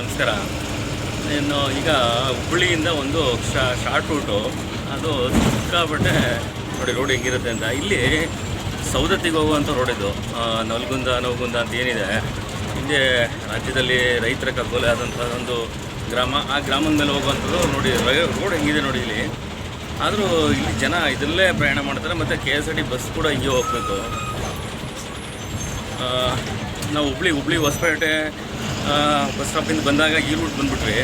ನಮಸ್ಕಾರ. ಇನ್ನು ಈಗ ಹುಬ್ಬಳ್ಳಿಯಿಂದ ಒಂದು ಶಾರ್ಟ್ ರೂಟು. ಅದು ಸಿಕ್ಕಾಬಟ್ಟೆ ನೋಡಿ ರೋಡ್ ಹೆಂಗಿರುತ್ತೆ ಅಂತ. ಇಲ್ಲಿ ಸೌದತ್ತಿಗೆ ಹೋಗುವಂಥ ರೋಡ್ ಇದು. ನಲ್ಗುಂದ, ನವಗುಂದ ಅಂತ ಏನಿದೆ. ಹಿಂದೆ ರಾಜ್ಯದಲ್ಲಿ ರೈತರ ಕಗ್ಗೊಲೆ ಆದಂಥ ಒಂದು ಗ್ರಾಮ. ಆ ಗ್ರಾಮದ ಮೇಲೆ ಹೋಗುವಂಥದ್ದು ನೋಡಿ ರೋಡ್ ಹೆಂಗಿದೆ ನೋಡಿ ಇಲ್ಲಿ. ಆದರೂ ಇಲ್ಲಿ ಜನ ಇದರಲ್ಲೇ ಪ್ರಯಾಣ ಮಾಡ್ತಾರೆ. ಮತ್ತು K S R T bus ಕೂಡ ಹಿಂಗೆ ಹೋಗಬೇಕು. ನಾವು ಹುಬ್ಳಿ ಹುಬ್ಳಿ ಹೊಸಪೇಟೆ ಬಸ್ ಸ್ಟಾಪಿಂದ ಬಂದಾಗ ಈ ರೂಟ್ ಬಂದುಬಿಟ್ವಿ.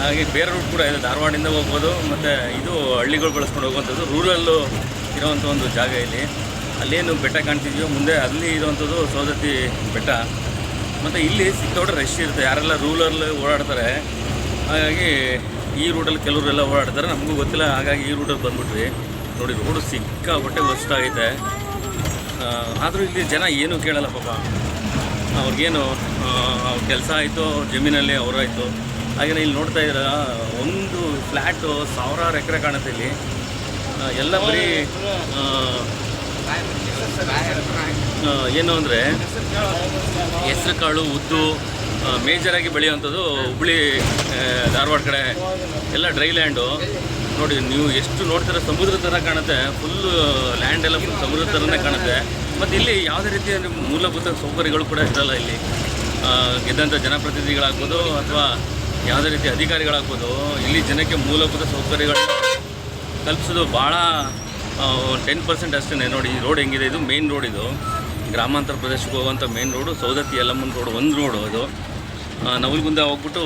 ಹಾಗೆ ಬೇರೆ ರೂಟ್ ಕೂಡ ಇದೆ. ಧಾರವಾಡಿಂದ ಹೋಗ್ಬೋದು, ಮತ್ತು ಇದು ಹಳ್ಳಿಗಳು ಬಳಸ್ಕೊಂಡು ಹೋಗುವಂಥದ್ದು ರೂರಲ್ಲು ಇರೋವಂಥ ಒಂದು ಜಾಗ ಇಲ್ಲಿ. ಅಲ್ಲೇನು ಬೆಟ್ಟ ಕಾಣ್ತಿದೆಯೋ, ಮುಂದೆ ಅಲ್ಲಿ ಇರುವಂಥದ್ದು ಸೌದತ್ತಿ ಬೆಟ್ಟ. ಮತ್ತು ಇಲ್ಲಿ ಸಿಕ್ಕಾಪಟ್ಟೆ ರಶ್ ಇರುತ್ತೆ. ಯಾರೆಲ್ಲ ರೂರಲ್ ಓಡಾಡ್ತಾರೆ, ಹಾಗಾಗಿ ಈ ರೂಟಲ್ಲಿ ಕೆಲವರೆಲ್ಲ ಓಡಾಡ್ತಾರೆ. ನಮಗೂ ಗೊತ್ತಿಲ್ಲ, ಹಾಗಾಗಿ ಈ ರೂಟಲ್ಲಿ ಬಂದುಬಿಟ್ವಿ. ನೋಡಿ ರೋಡು ಸಿಕ್ಕಾಪಟ್ಟೆ ವರ್ಸ್ಟ್ ಆಗೈತೆ. ಆದರೂ ಇಲ್ಲಿ ಜನ ಏನೂ ಕೇಳಲ್ಲ ಪಾಪ. ಅವ್ರಿಗೇನು ಅವ್ರ ಕೆಲಸ ಆಯಿತು, ಜಮೀನಲ್ಲಿ ಅವರಾಯಿತು ಹಾಗೆಯೇ ಇಲ್ಲಿ ನೋಡ್ತಾ ಇದ್ದೀರ, ಒಂದು ಫ್ಲ್ಯಾಟು ಸಾವಿರಾರು ಎಕರೆ ಕಾಣುತ್ತೆ ಇಲ್ಲಿ. ಎಲ್ಲ ಬರೀ ಏನು ಅಂದರೆ, ಹೆಸರು ಕಾಳು, ಉದ್ದು ಮೇಜರಾಗಿ ಬೆಳೆಯುವಂಥದ್ದು ಹುಬ್ಳಿ ಧಾರವಾಡ ಕಡೆ. ಎಲ್ಲ ಡ್ರೈ ಲ್ಯಾಂಡು ನೋಡಿ, ನೀವು ಎಷ್ಟು ನೋಡ್ತೀರ ಸಮುದ್ರ ಥರ ಕಾಣುತ್ತೆ. ಫುಲ್ ಲ್ಯಾಂಡ್ ಎಲ್ಲ ಫುಲ್ ಸಮುದ್ರ ಥರನೇ ಕಾಣುತ್ತೆ. ಮತ್ತು ಇಲ್ಲಿ ಯಾವುದೇ ರೀತಿಯ ಮೂಲಭೂತ ಸೌಕರ್ಯಗಳು ಕೂಡ ಇರಲ್ಲ ಇಲ್ಲಿ. ಗೆದ್ದಂಥ ಜನಪ್ರತಿನಿಧಿಗಳಾಗ್ಬೋದು ಅಥವಾ ಯಾವುದೇ ರೀತಿ ಅಧಿಕಾರಿಗಳಾಗ್ಬೋದು, ಇಲ್ಲಿ ಜನಕ್ಕೆ ಮೂಲಭೂತ ಸೌಕರ್ಯಗಳನ್ನ ಕಲ್ಪಿಸೋದು ಭಾಳ ಟೆನ್ ಪರ್ಸೆಂಟ್ ಅಷ್ಟೇ ನೋಡಿ, ಈ ರೋಡ್ ಹೆಂಗಿದೆ, ಇದು ಮೇನ್ ರೋಡ್ ಇದು. ಗ್ರಾಮಾಂತರ ಪ್ರದೇಶಕ್ಕೆ ಹೋಗುವಂಥ ಮೇನ್ ರೋಡು ಸೌದತ್ತಿ ಯಲ್ಲಮ್ಮನ ರೋಡ್ ಒಂದು ರೋಡು ಅದು. ನವಲಗುಂದ ಹೋಗ್ಬಿಟ್ಟು